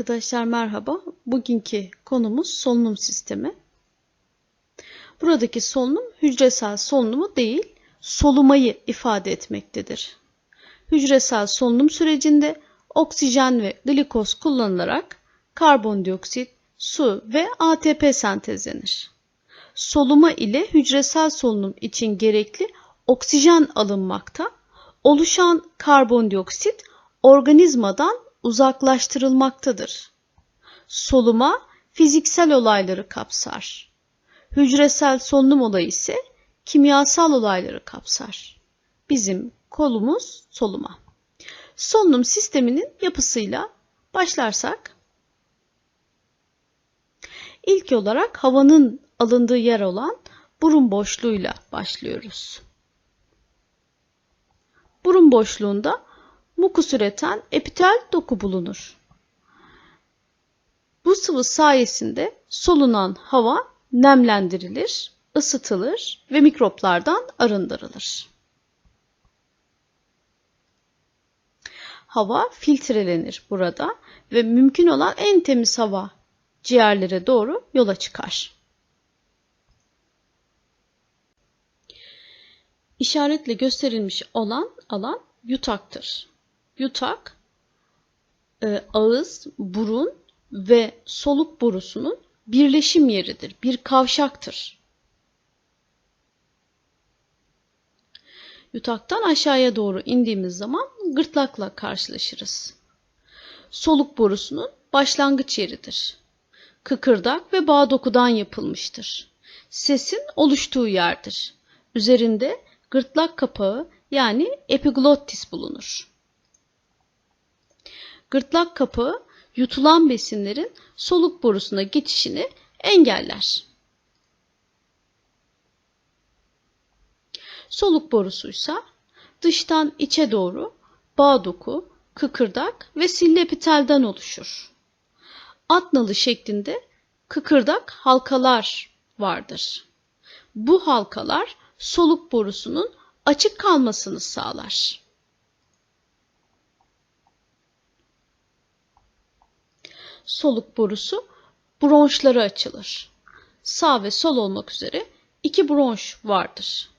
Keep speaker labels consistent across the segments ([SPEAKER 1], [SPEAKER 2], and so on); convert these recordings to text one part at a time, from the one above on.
[SPEAKER 1] Arkadaşlar merhaba. Bugünkü konumuz solunum sistemi. Buradaki solunum hücresel solunumu değil, solumayı ifade etmektedir. Hücresel solunum sürecinde oksijen ve glikoz kullanılarak karbondioksit, su ve ATP sentezlenir. Soluma ile hücresel solunum için gerekli oksijen alınmakta, oluşan karbondioksit organizmadan uzaklaştırılmaktadır. Soluma fiziksel olayları kapsar. Hücresel solunum olayı ise kimyasal olayları kapsar. Bizim kolumuz soluma. Solunum sisteminin yapısıyla başlarsak ilk olarak havanın alındığı yer olan burun boşluğuyla başlıyoruz. Burun boşluğunda mukus üreten epitel doku bulunur. Bu sıvı sayesinde solunan hava nemlendirilir, ısıtılır ve mikroplardan arındırılır. Hava filtrelenir burada ve mümkün olan en temiz hava ciğerlere doğru yola çıkar. İşaretle gösterilmiş olan alan yutaktır. Yutak, e, ağız, burun ve soluk borusunun birleşim yeridir, bir kavşaktır. Yutaktan aşağıya doğru indiğimiz zaman gırtlakla karşılaşırız. Soluk borusunun başlangıç yeridir. Kıkırdak ve bağ dokudan yapılmıştır. Sesin oluştuğu yerdir. Üzerinde gırtlak kapağı yani epiglottis bulunur. Gırtlak kapağı yutulan besinlerin soluk borusuna geçişini engeller. Soluk borusuysa dıştan içe doğru bağ doku, kıkırdak ve sille epitelden oluşur. At nalı şeklinde kıkırdak halkalar vardır. Bu halkalar soluk borusunun açık kalmasını sağlar. Soluk borusu bronşları açılır. Sağ ve sol olmak üzere iki bronş vardır.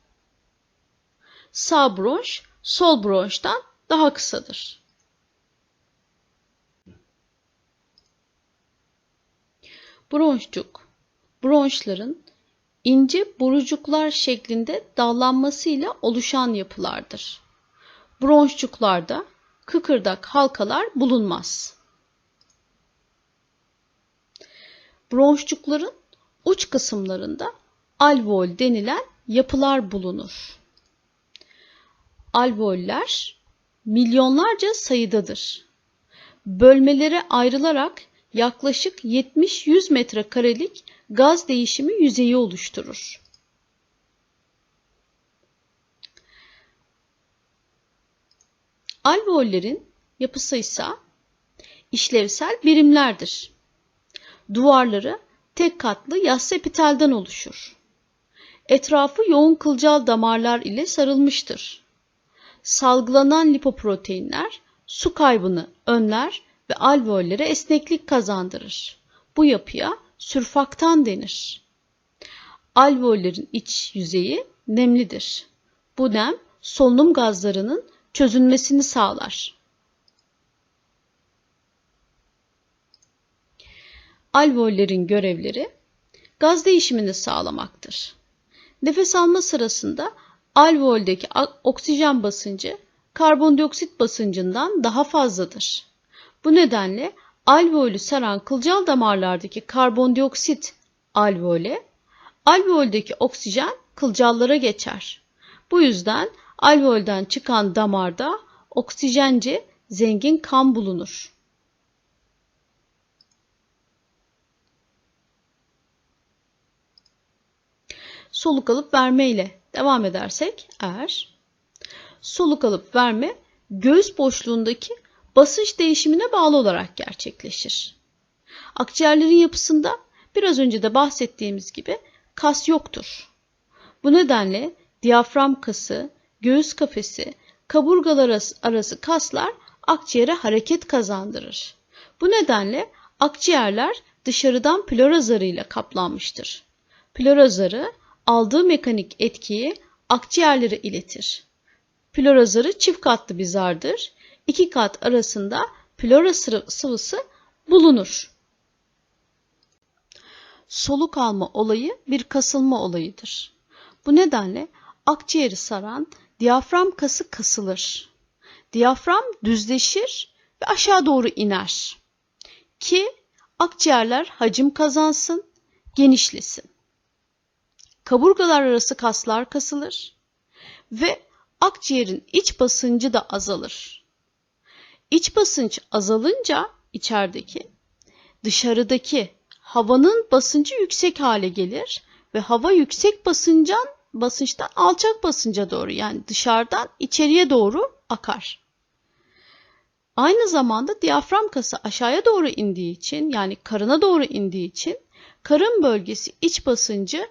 [SPEAKER 1] Sağ bronş sol bronştan daha kısadır. Bronşcuk, bronşların ince borucuklar şeklinde dallanmasıyla oluşan yapılardır. Bronşçuklarda kıkırdak halkalar bulunmaz. Bronşçukların uç kısımlarında alveol denilen yapılar bulunur. Alveoller milyonlarca sayıdadır. Bölmelere ayrılarak yaklaşık 70-100 metrekarelik gaz değişimi yüzeyi oluşturur. Alveollerin yapısı ise işlevsel birimlerdir. Duvarları tek katlı yassı epitelden oluşur. Etrafı yoğun kılcal damarlar ile sarılmıştır. Salgılanan lipoproteinler su kaybını önler ve alveollere esneklik kazandırır. Bu yapıya sürfaktan denir. Alveollerin iç yüzeyi nemlidir. Bu nem solunum gazlarının çözünmesini sağlar. Alveollerin görevleri gaz değişimini sağlamaktır. Nefes alma sırasında alveoldeki oksijen basıncı karbondioksit basıncından daha fazladır. Bu nedenle alveolü saran kılcal damarlardaki karbondioksit alveole, alveoldeki oksijen kılcallara geçer. Bu yüzden alveolden çıkan damarda oksijence zengin kan bulunur. Soluk alıp verme ile devam edersek eğer soluk alıp verme göğüs boşluğundaki basınç değişimine bağlı olarak gerçekleşir. Akciğerlerin yapısında biraz önce de bahsettiğimiz gibi kas yoktur. Bu nedenle diyafram kası, göğüs kafesi, kaburgalar arası kaslar akciğere hareket kazandırır. Bu nedenle akciğerler dışarıdan plora zarıyla kaplanmıştır. Plora zarı aldığı mekanik etkiyi akciğerlere iletir. Plora zarı çift katlı bir zardır. İki kat arasında plora sıvısı bulunur. Soluk alma olayı bir kasılma olayıdır. Bu nedenle akciğeri saran diyafram kası kasılır. Diyafram düzleşir ve aşağı doğru iner. Ki akciğerler hacim kazansın, genişlesin. Kaburgalar arası kaslar kasılır ve akciğerin iç basıncı da azalır. İç basınç azalınca içerideki dışarıdaki havanın basıncı yüksek hale gelir ve hava yüksek basıncan basınçtan alçak basınca doğru yani dışarıdan içeriye doğru akar. Aynı zamanda diyafram kası aşağıya doğru indiği için yani karına doğru indiği için karın bölgesi iç basıncı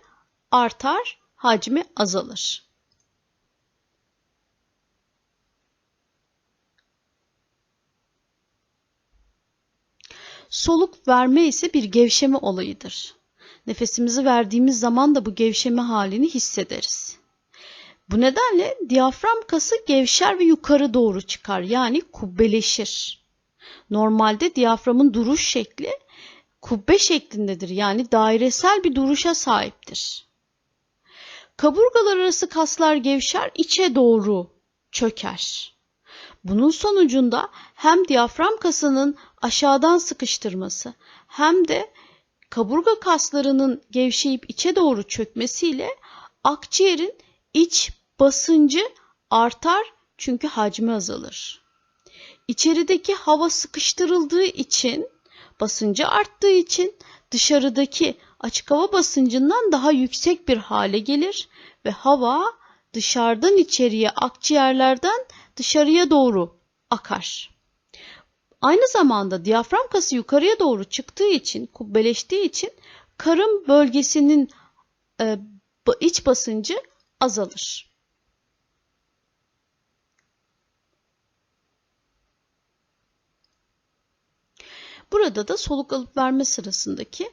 [SPEAKER 1] artar, hacmi azalır. Soluk verme ise bir gevşeme olayıdır. Nefesimizi verdiğimiz zaman da bu gevşeme halini hissederiz. Bu nedenle diyafram kası gevşer ve yukarı doğru çıkar yani kubbeleşir. Normalde diyaframın duruş şekli kubbe şeklindedir yani dairesel bir duruşa sahiptir. Kaburgalar arası kaslar gevşer, içe doğru çöker. Bunun sonucunda hem diyafram kasının aşağıdan sıkıştırması hem de kaburga kaslarının gevşeyip içe doğru çökmesiyle akciğerin iç basıncı artar çünkü hacmi azalır. İçerideki hava sıkıştırıldığı için, basıncı arttığı için dışarıdaki açık hava basıncından daha yüksek bir hale gelir ve hava dışarıdan içeriye akciğerlerden dışarıya doğru akar. Aynı zamanda diyafram kası yukarıya doğru çıktığı için, kubbeleştiği için karın bölgesinin e, iç basıncı azalır. Burada da soluk alıp verme sırasındaki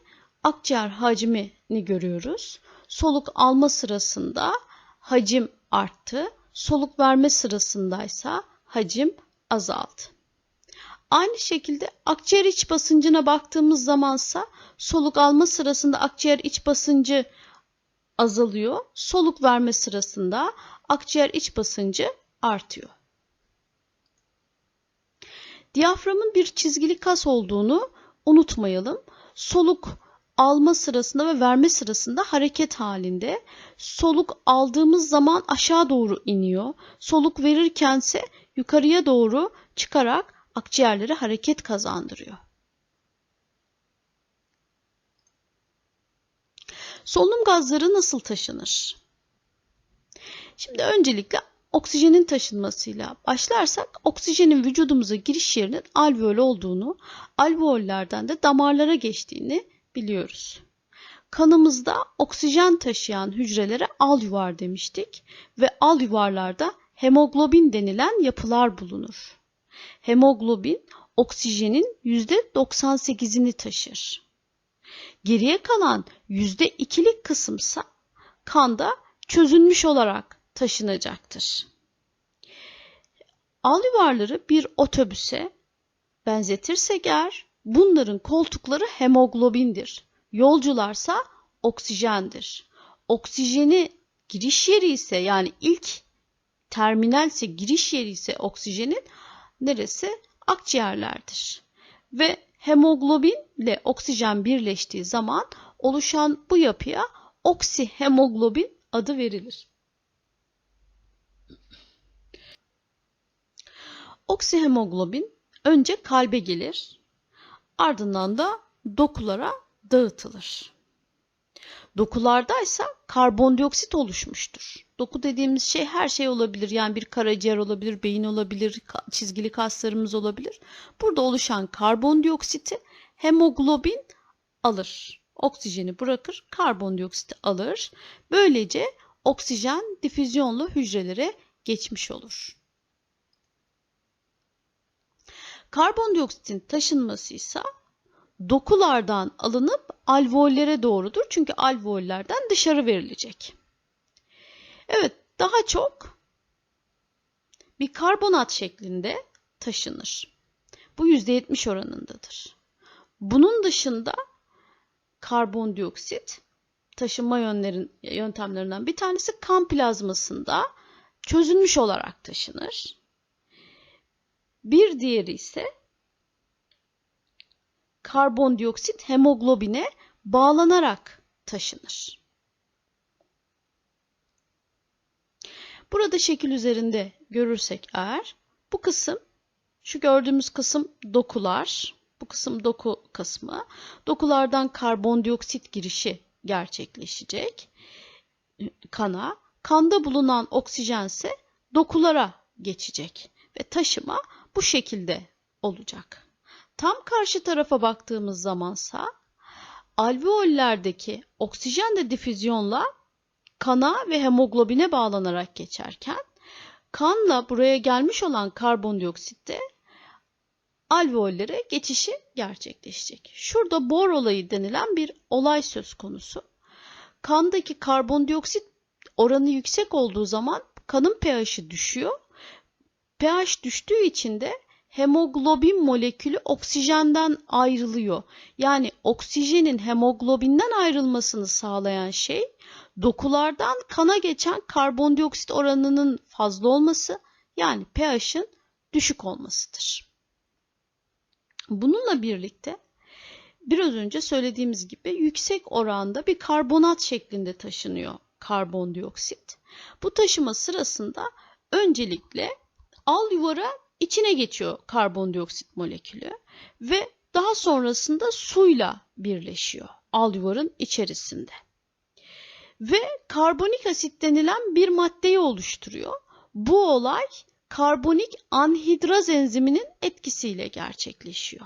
[SPEAKER 1] akciğer hacmini görüyoruz. Soluk alma sırasında hacim arttı. Soluk verme sırasındaysa hacim azaldı. Aynı şekilde akciğer iç basıncına baktığımız zamansa soluk alma sırasında akciğer iç basıncı azalıyor. Soluk verme sırasında akciğer iç basıncı artıyor. Diyaframın bir çizgili kas olduğunu unutmayalım. Soluk alma sırasında ve verme sırasında hareket halinde. Soluk aldığımız zaman aşağı doğru iniyor. Soluk verirkense yukarıya doğru çıkarak akciğerlere hareket kazandırıyor. Solunum gazları nasıl taşınır? Şimdi öncelikle oksijenin taşınmasıyla başlarsak oksijenin vücudumuza giriş yerinin alveol olduğunu, alveollerden de damarlara geçtiğini biliyoruz. Kanımızda oksijen taşıyan hücrelere al yuvar demiştik ve al yuvarlarda hemoglobin denilen yapılar bulunur. Hemoglobin oksijenin %98'ini taşır. Geriye kalan %2'lik kısımsa kanda çözünmüş olarak taşınacaktır. Al yuvarları bir otobüse benzetirsek eğer bunların koltukları hemoglobindir. Yolcularsa oksijendir. Oksijeni giriş yeri ise yani ilk terminal ise giriş yeri ise oksijenin neresi? Akciğerlerdir. Ve hemoglobin ile oksijen birleştiği zaman oluşan bu yapıya oksihemoglobin adı verilir. Oksihemoglobin önce kalbe gelir, ardından da dokulara dağıtılır. Dokulardaysa karbondioksit oluşmuştur. Doku dediğimiz şey her şey olabilir. Yani bir karaciğer olabilir, beyin olabilir, çizgili kaslarımız olabilir. Burada oluşan karbondioksiti hemoglobin alır. Oksijeni bırakır, karbondioksiti alır. Böylece oksijen difüzyonlu hücrelere geçmiş olur. Karbondioksitin taşınması ise dokulardan alınıp alveollere doğrudur. Çünkü alveollerden dışarı verilecek. Evet, daha çok bir karbonat şeklinde taşınır. Bu %70 oranındadır. Bunun dışında karbondioksit taşınma yönlerin, yöntemlerinden bir tanesi kan plazmasında çözülmüş olarak taşınır. Bir diğeri ise karbondioksit hemoglobine bağlanarak taşınır. Burada şekil üzerinde görürsek eğer bu kısım şu gördüğümüz kısım dokular. Bu kısım doku kısmı. Dokulardan karbondioksit girişi gerçekleşecek kana. Kanda bulunan oksijense dokulara geçecek ve taşıma bu şekilde olacak. Tam karşı tarafa baktığımız zamansa alveollerdeki oksijen de difüzyonla kana ve hemoglobine bağlanarak geçerken kanla buraya gelmiş olan karbondioksit de alveollere geçişi gerçekleşecek. Şurada bor olayı denilen bir olay söz konusu. Kandaki karbondioksit oranı yüksek olduğu zaman kanın pH'i düşüyor. pH düştüğü için de hemoglobin molekülü oksijenden ayrılıyor. Yani oksijenin hemoglobinden ayrılmasını sağlayan şey dokulardan kana geçen karbondioksit oranının fazla olması yani pH'in düşük olmasıdır. Bununla birlikte biraz önce söylediğimiz gibi yüksek oranda bir karbonat şeklinde taşınıyor karbondioksit. Bu taşıma sırasında öncelikle al yuvara içine geçiyor karbondioksit molekülü ve daha sonrasında suyla birleşiyor al yuvarın içerisinde. Ve karbonik asit denilen bir maddeyi oluşturuyor. Bu olay karbonik anhidraz enziminin etkisiyle gerçekleşiyor.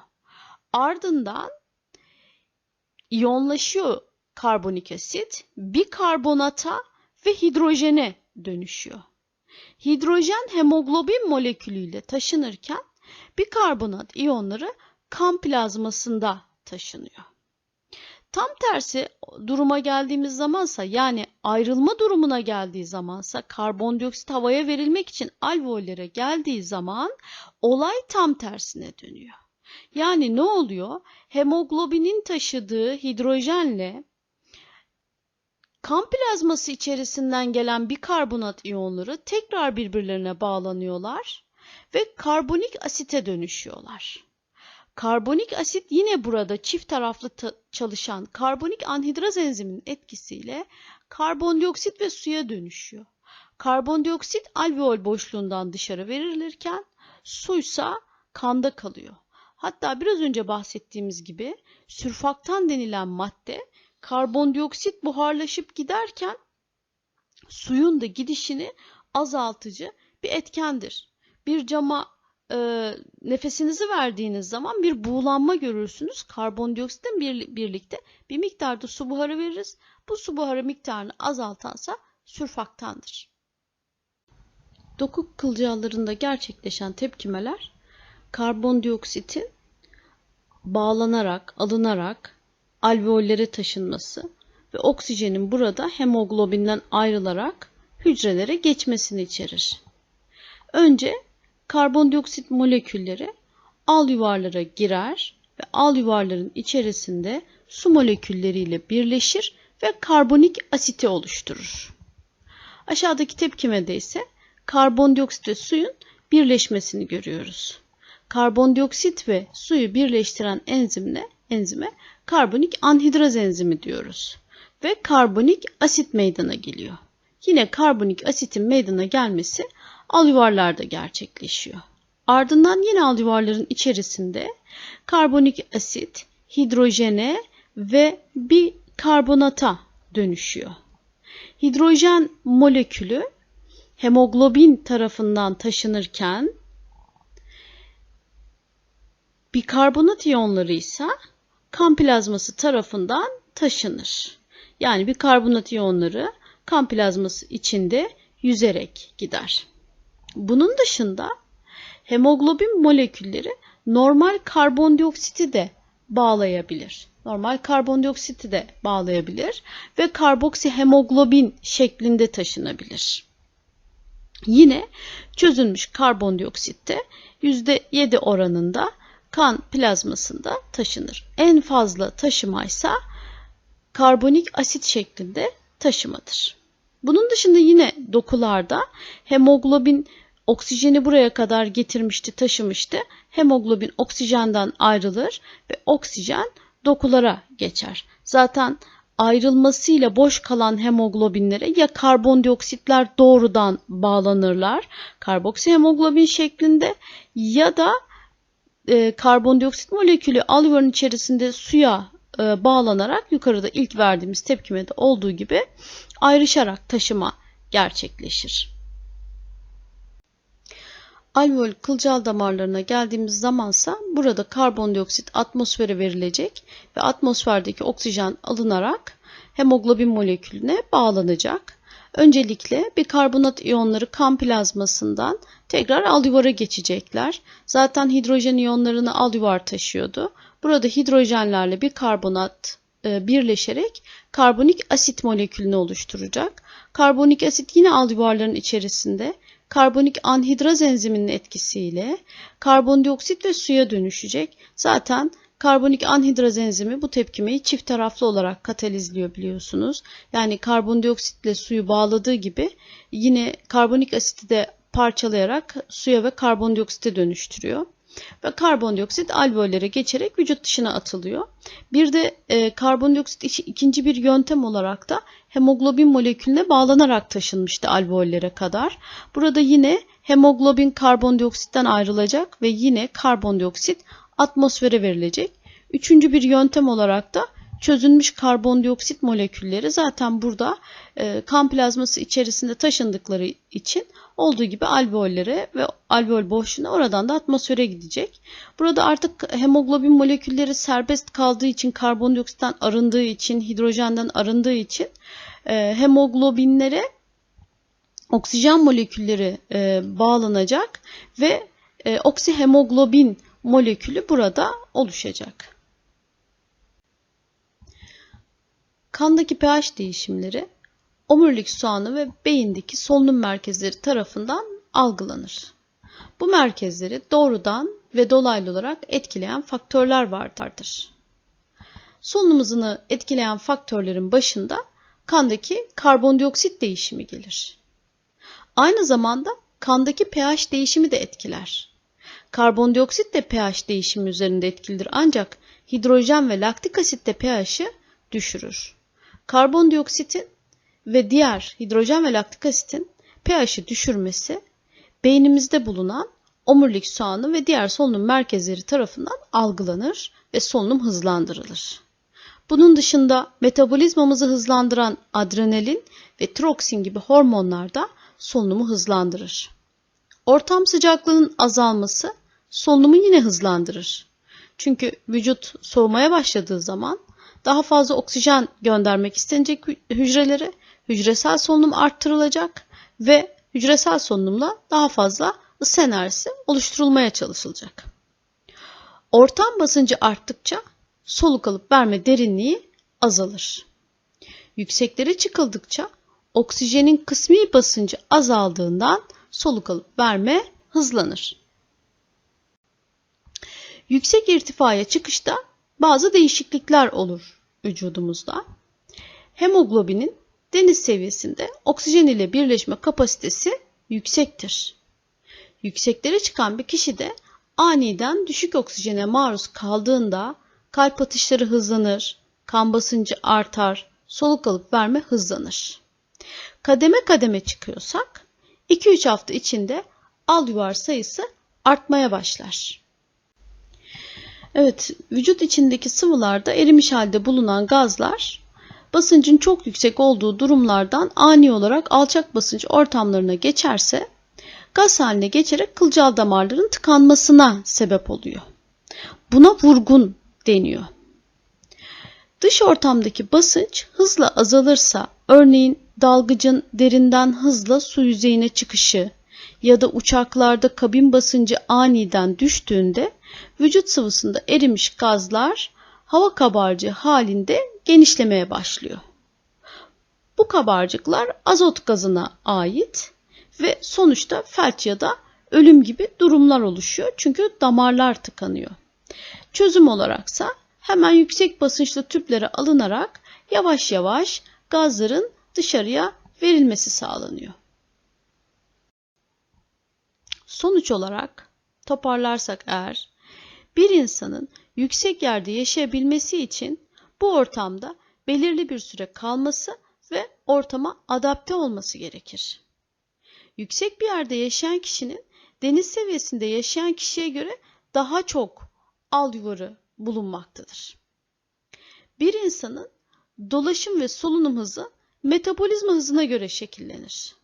[SPEAKER 1] Ardından iyonlaşıyor karbonik asit, bir karbonata ve hidrojene dönüşüyor. Hidrojen hemoglobin molekülüyle taşınırken bir karbonat iyonları kan plazmasında taşınıyor. Tam tersi duruma geldiğimiz zamansa yani ayrılma durumuna geldiği zamansa karbondioksit havaya verilmek için alveollere geldiği zaman olay tam tersine dönüyor. Yani ne oluyor? Hemoglobinin taşıdığı hidrojenle kan plazması içerisinden gelen bikarbonat iyonları tekrar birbirlerine bağlanıyorlar ve karbonik asite dönüşüyorlar. Karbonik asit yine burada çift taraflı çalışan karbonik anhidraz enziminin etkisiyle karbondioksit ve suya dönüşüyor. Karbondioksit alveol boşluğundan dışarı verilirken suysa kanda kalıyor. Hatta biraz önce bahsettiğimiz gibi sürfaktan denilen madde karbondioksit buharlaşıp giderken suyun da gidişini azaltıcı bir etkendir. Bir cama e, nefesinizi verdiğiniz zaman bir buğulanma görürsünüz. Karbondioksitle bir, birlikte bir miktarda su buharı veririz. Bu su buharı miktarını azaltansa sürfaktandır. Doku kılcallarında gerçekleşen tepkimeler karbondioksitin bağlanarak, alınarak alveollere taşınması ve oksijenin burada hemoglobinden ayrılarak hücrelere geçmesini içerir. Önce karbondioksit molekülleri al yuvarlara girer ve al yuvarların içerisinde su molekülleriyle birleşir ve karbonik asiti oluşturur. Aşağıdaki tepkimede ise karbondioksit ve suyun birleşmesini görüyoruz. Karbondioksit ve suyu birleştiren enzimle enzime karbonik anhidraz enzimi diyoruz. Ve karbonik asit meydana geliyor. Yine karbonik asitin meydana gelmesi alüvarlarda gerçekleşiyor. Ardından yine alüvarların içerisinde karbonik asit, hidrojene ve bir karbonata dönüşüyor. Hidrojen molekülü hemoglobin tarafından taşınırken bikarbonat iyonları ise kan plazması tarafından taşınır. Yani bikarbonat iyonları kan plazması içinde yüzerek gider. Bunun dışında hemoglobin molekülleri normal karbondioksiti de bağlayabilir. Normal karbondioksiti de bağlayabilir ve karboksihemoglobin şeklinde taşınabilir. Yine çözülmüş karbondioksit de %7 oranında kan plazmasında taşınır. En fazla taşımaysa karbonik asit şeklinde taşımadır. Bunun dışında yine dokularda hemoglobin oksijeni buraya kadar getirmişti, taşımıştı. Hemoglobin oksijenden ayrılır ve oksijen dokulara geçer. Zaten ayrılmasıyla boş kalan hemoglobinlere ya karbondioksitler doğrudan bağlanırlar karboksihemoglobin şeklinde ya da e, karbondioksit molekülü alveolun içerisinde suya e, bağlanarak yukarıda ilk verdiğimiz tepkimede olduğu gibi ayrışarak taşıma gerçekleşir. Alveol kılcal damarlarına geldiğimiz zamansa burada karbondioksit atmosfere verilecek ve atmosferdeki oksijen alınarak hemoglobin molekülüne bağlanacak. Öncelikle bikarbonat iyonları kan plazmasından tekrar alüvara geçecekler. Zaten hidrojen iyonlarını alüvar taşıyordu. Burada hidrojenlerle bikarbonat e, birleşerek karbonik asit molekülünü oluşturacak. Karbonik asit yine alüvarların içerisinde karbonik anhidraz enziminin etkisiyle karbondioksit ve suya dönüşecek. Zaten Karbonik anhidraz enzimi bu tepkimeyi çift taraflı olarak katalizliyor biliyorsunuz. Yani karbondioksitle suyu bağladığı gibi yine karbonik asiti de parçalayarak suya ve karbondioksite dönüştürüyor. Ve karbondioksit alveollere geçerek vücut dışına atılıyor. Bir de e, karbondioksit işi, ikinci bir yöntem olarak da hemoglobin molekülüne bağlanarak taşınmıştı alveollere kadar. Burada yine hemoglobin karbondioksitten ayrılacak ve yine karbondioksit atmosfere verilecek. Üçüncü bir yöntem olarak da çözülmüş karbondioksit molekülleri zaten burada e, kan plazması içerisinde taşındıkları için olduğu gibi alveollere ve alveol boşluğuna oradan da atmosfere gidecek. Burada artık hemoglobin molekülleri serbest kaldığı için karbondioksitten arındığı için hidrojenden arındığı için e, hemoglobinlere oksijen molekülleri e, bağlanacak ve e, oksihemoglobin molekülü burada oluşacak. Kandaki pH değişimleri omurilik soğanı ve beyindeki solunum merkezleri tarafından algılanır. Bu merkezleri doğrudan ve dolaylı olarak etkileyen faktörler vardır. Solunum etkileyen faktörlerin başında kandaki karbondioksit değişimi gelir. Aynı zamanda kandaki pH değişimi de etkiler. Karbondioksit de pH değişimi üzerinde etkilidir ancak hidrojen ve laktik asit de pH'i düşürür. Karbondioksitin ve diğer hidrojen ve laktik asitin pH'i düşürmesi beynimizde bulunan omurilik soğanı ve diğer solunum merkezleri tarafından algılanır ve solunum hızlandırılır. Bunun dışında metabolizmamızı hızlandıran adrenalin ve troksin gibi hormonlar da solunumu hızlandırır. Ortam sıcaklığının azalması solunumu yine hızlandırır. Çünkü vücut soğumaya başladığı zaman daha fazla oksijen göndermek istenecek hücrelere, hücresel solunum arttırılacak ve hücresel solunumla daha fazla ısı enerjisi oluşturulmaya çalışılacak. Ortam basıncı arttıkça soluk alıp verme derinliği azalır. Yükseklere çıkıldıkça oksijenin kısmi basıncı azaldığından soluk alıp verme hızlanır. Yüksek irtifaya çıkışta bazı değişiklikler olur vücudumuzda. Hemoglobinin deniz seviyesinde oksijen ile birleşme kapasitesi yüksektir. Yükseklere çıkan bir kişi de aniden düşük oksijene maruz kaldığında kalp atışları hızlanır, kan basıncı artar, soluk alıp verme hızlanır. Kademe kademe çıkıyorsak 2-3 hafta içinde al yuvar sayısı artmaya başlar. Evet, vücut içindeki sıvılarda erimiş halde bulunan gazlar basıncın çok yüksek olduğu durumlardan ani olarak alçak basınç ortamlarına geçerse gaz haline geçerek kılcal damarların tıkanmasına sebep oluyor. Buna vurgun deniyor. Dış ortamdaki basınç hızla azalırsa örneğin dalgıcın derinden hızla su yüzeyine çıkışı ya da uçaklarda kabin basıncı aniden düştüğünde vücut sıvısında erimiş gazlar hava kabarcığı halinde genişlemeye başlıyor. Bu kabarcıklar azot gazına ait ve sonuçta felç ya da ölüm gibi durumlar oluşuyor. Çünkü damarlar tıkanıyor. Çözüm olaraksa hemen yüksek basınçlı tüplere alınarak yavaş yavaş gazların dışarıya verilmesi sağlanıyor. Sonuç olarak toparlarsak eğer bir insanın yüksek yerde yaşayabilmesi için bu ortamda belirli bir süre kalması ve ortama adapte olması gerekir. Yüksek bir yerde yaşayan kişinin deniz seviyesinde yaşayan kişiye göre daha çok al yuvarı bulunmaktadır. Bir insanın dolaşım ve solunum hızı metabolizma hızına göre şekillenir.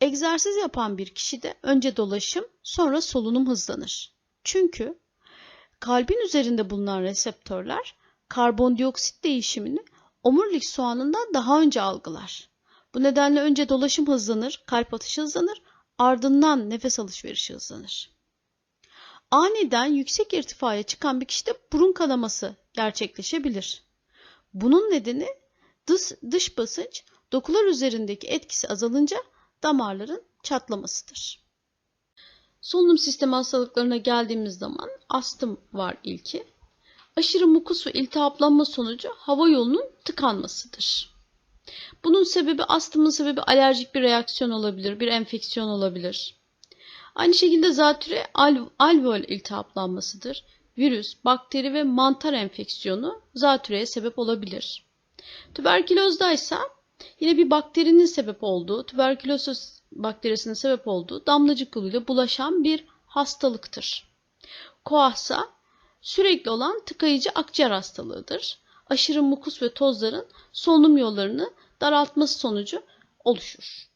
[SPEAKER 1] Egzersiz yapan bir kişide önce dolaşım sonra solunum hızlanır. Çünkü kalbin üzerinde bulunan reseptörler karbondioksit değişimini omurilik soğanından daha önce algılar. Bu nedenle önce dolaşım hızlanır, kalp atışı hızlanır, ardından nefes alışverişi hızlanır. Aniden yüksek irtifaya çıkan bir kişide burun kanaması gerçekleşebilir. Bunun nedeni dış, dış basınç dokular üzerindeki etkisi azalınca damarların çatlamasıdır. Solunum sistemi hastalıklarına geldiğimiz zaman astım var ilki. Aşırı mukus ve iltihaplanma sonucu hava yolunun tıkanmasıdır. Bunun sebebi astımın sebebi alerjik bir reaksiyon olabilir, bir enfeksiyon olabilir. Aynı şekilde zatüre al alveol iltihaplanmasıdır. Virüs, bakteri ve mantar enfeksiyonu zatüreye sebep olabilir. Tüberkülozda ise yine bir bakterinin sebep olduğu, tüberküloz bakterisinin sebep olduğu damlacık yoluyla bulaşan bir hastalıktır. Koahsa sürekli olan tıkayıcı akciğer hastalığıdır. Aşırı mukus ve tozların solunum yollarını daraltması sonucu oluşur.